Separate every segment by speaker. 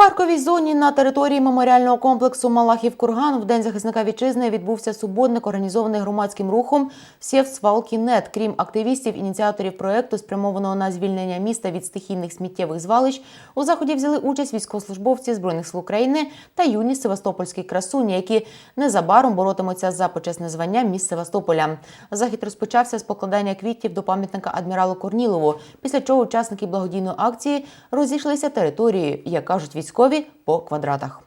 Speaker 1: парковій зоні на території меморіального комплексу Малахів Курган в День захисника вітчизни відбувся суботник, організований громадським рухом «Сєв Свалки Крім активістів, ініціаторів проекту, спрямованого на звільнення міста від стихійних сміттєвих звалищ, у заході взяли участь військовослужбовці збройних сил України та юні севастопольські красуні, які незабаром боротимуться за почесне звання міст Севастополя. Захід розпочався з покладання квітів до пам'ятника адміралу Корнілову, після чого учасники благодійної акції розійшлися територією, як кажуть військові, по квадратах.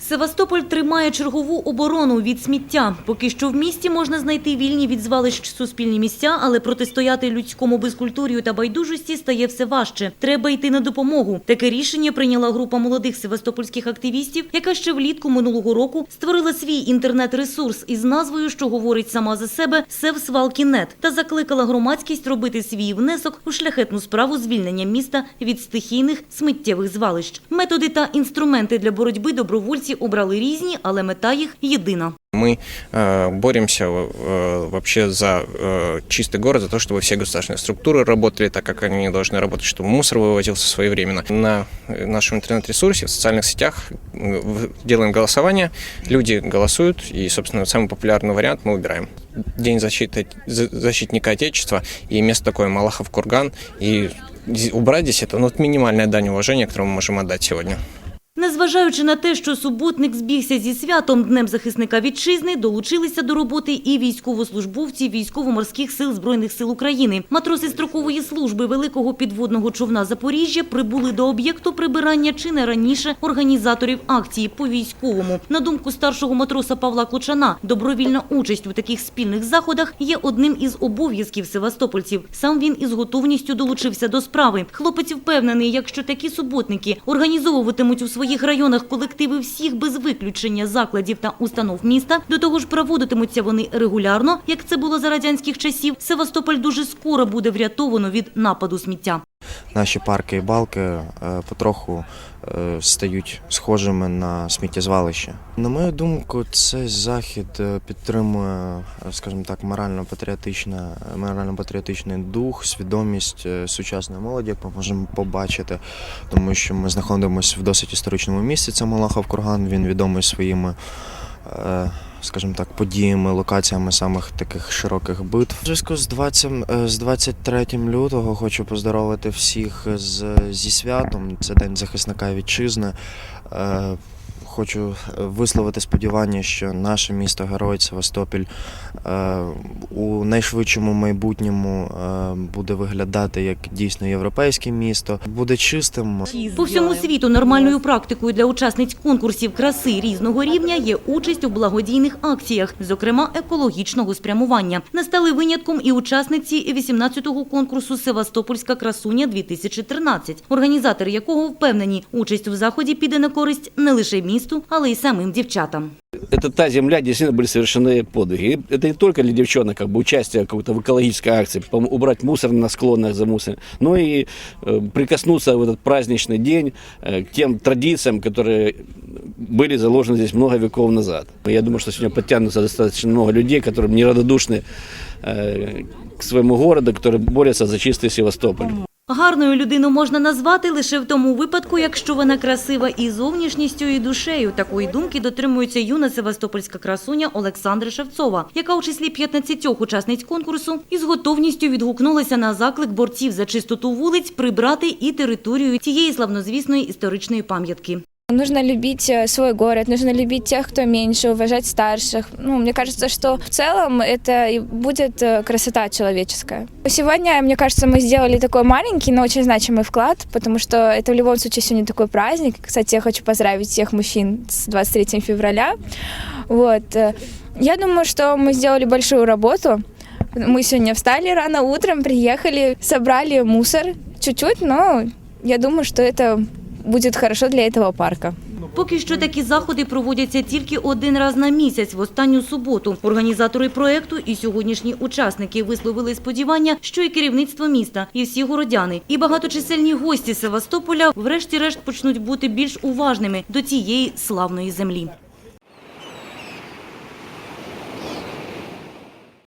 Speaker 2: Севастополь тримає чергову оборону від сміття. Поки що в місті можна знайти вільні від звалищ суспільні місця, але протистояти людському безкультурію та байдужості стає все важче. Треба йти на допомогу. Таке рішення прийняла група молодих севастопольських активістів, яка ще влітку минулого року створила свій інтернет-ресурс із назвою, що говорить сама за себе «Севсвалкінет» та закликала громадськість робити свій внесок у шляхетну справу звільнення міста від стихійних сміттєвих звалищ. Методи та інструменти для боротьби добровольці обрали різні, але мета їх єдина.
Speaker 3: Мы э, боремся э, вообще за э, чистый город, за то, чтобы все государственные структуры работали так, как они должны работать, чтобы мусор вывозился своевременно. На э, нашем интернет-ресурсе, в социальных сетях мы в- делаем голосование, люди голосуют, и, собственно, самый популярный вариант мы выбираем. День защиты, за- защитника Отечества, и место такое Малахов Курган, и зи- убрать здесь это ну, вот минимальная дань уважения, которую мы можем отдать сегодня.
Speaker 2: Незважаючи на те, що суботник збігся зі святом Днем захисника вітчизни, долучилися до роботи і військовослужбовці військово-морських сил Збройних сил України. Матроси строкової служби великого підводного човна Запоріжжя прибули до об'єкту прибирання чи не раніше організаторів акції по військовому. На думку старшого матроса Павла Клочана, добровільна участь у таких спільних заходах є одним із обов'язків севастопольців. Сам він із готовністю долучився до справи. Хлопець впевнений, якщо такі суботники організовуватимуть у своїх районах колективи всіх без виключення закладів та установ міста, до того ж проводитимуться вони регулярно, як це було за радянських часів. Севастополь дуже скоро буде врятовано від нападу сміття.
Speaker 4: Наші парки і балки е, потроху е, стають схожими на сміттєзвалище. На мою думку, цей захід е, підтримує, скажімо так, морально-патріотичне, морально-патріотичний дух, свідомість сучасної молоді, як ми можемо побачити, тому що ми знаходимося в досить історичному місці. Це Малахов Курган. Він відомий своїми. Е, Скажімо так, подіями, локаціями самих таких широких битв. У зв'язку з 20, е, з 23 лютого хочу поздоровити всіх з, зі святом. Це День захисника вітчизни. Е, Хочу висловити сподівання, що наше місто Герой Севастопіль е, у найшвидшому майбутньому е, буде виглядати як дійсно європейське місто, буде чистим.
Speaker 2: По всьому світу нормальною практикою для учасниць конкурсів краси різного рівня є участь у благодійних акціях, зокрема екологічного спрямування. Не стали винятком і учасниці 18-го конкурсу Севастопольська красуня 2013 організатори якого впевнені, участь у заході піде на користь не лише місту, але й самим дівчатам.
Speaker 5: это та земля, где действительно были совершены подвиги. И это не только для девчонок, как бы участие какой-то в экологической акции, пом- убрать мусор на склонах за мусор, но и э, прикоснуться в этот праздничный день э, к тем традициям, которые были заложены здесь много веков назад. Я думаю, что сегодня подтянутся достаточно много людей, которые неравнодушны э, к своему городу, которые борются за чистый Севастополь.
Speaker 2: Гарною людину можна назвати лише в тому випадку, якщо вона красива і зовнішністю, і душею. Такої думки дотримується юна севастопольська красуня Олександра Шевцова, яка у числі 15 учасниць конкурсу із готовністю відгукнулася на заклик борців за чистоту вулиць прибрати і територію цієї славнозвісної історичної пам'ятки.
Speaker 6: Нужно любить э, свой город, нужно любить тех, кто меньше, уважать старших. Ну, мне кажется, что в целом это и будет э, красота человеческая. Сегодня, мне кажется, мы сделали такой маленький, но очень значимый вклад, потому что это в любом случае сегодня такой праздник. Кстати, я хочу поздравить всех мужчин с 23 февраля. Вот. э, Я думаю, что мы сделали большую работу. Мы сегодня встали рано утром, приехали, собрали мусор чуть-чуть, но я думаю, что это будет хорошо для этого парка.
Speaker 2: Поки що такі заходи проводяться тільки один раз на місяць в останню суботу. Організатори проекту і сьогоднішні учасники висловили сподівання, що і керівництво міста, і всі городяни, і багаточисельні гості Севастополя врешті-решт почнуть бути більш уважними до цієї славної землі.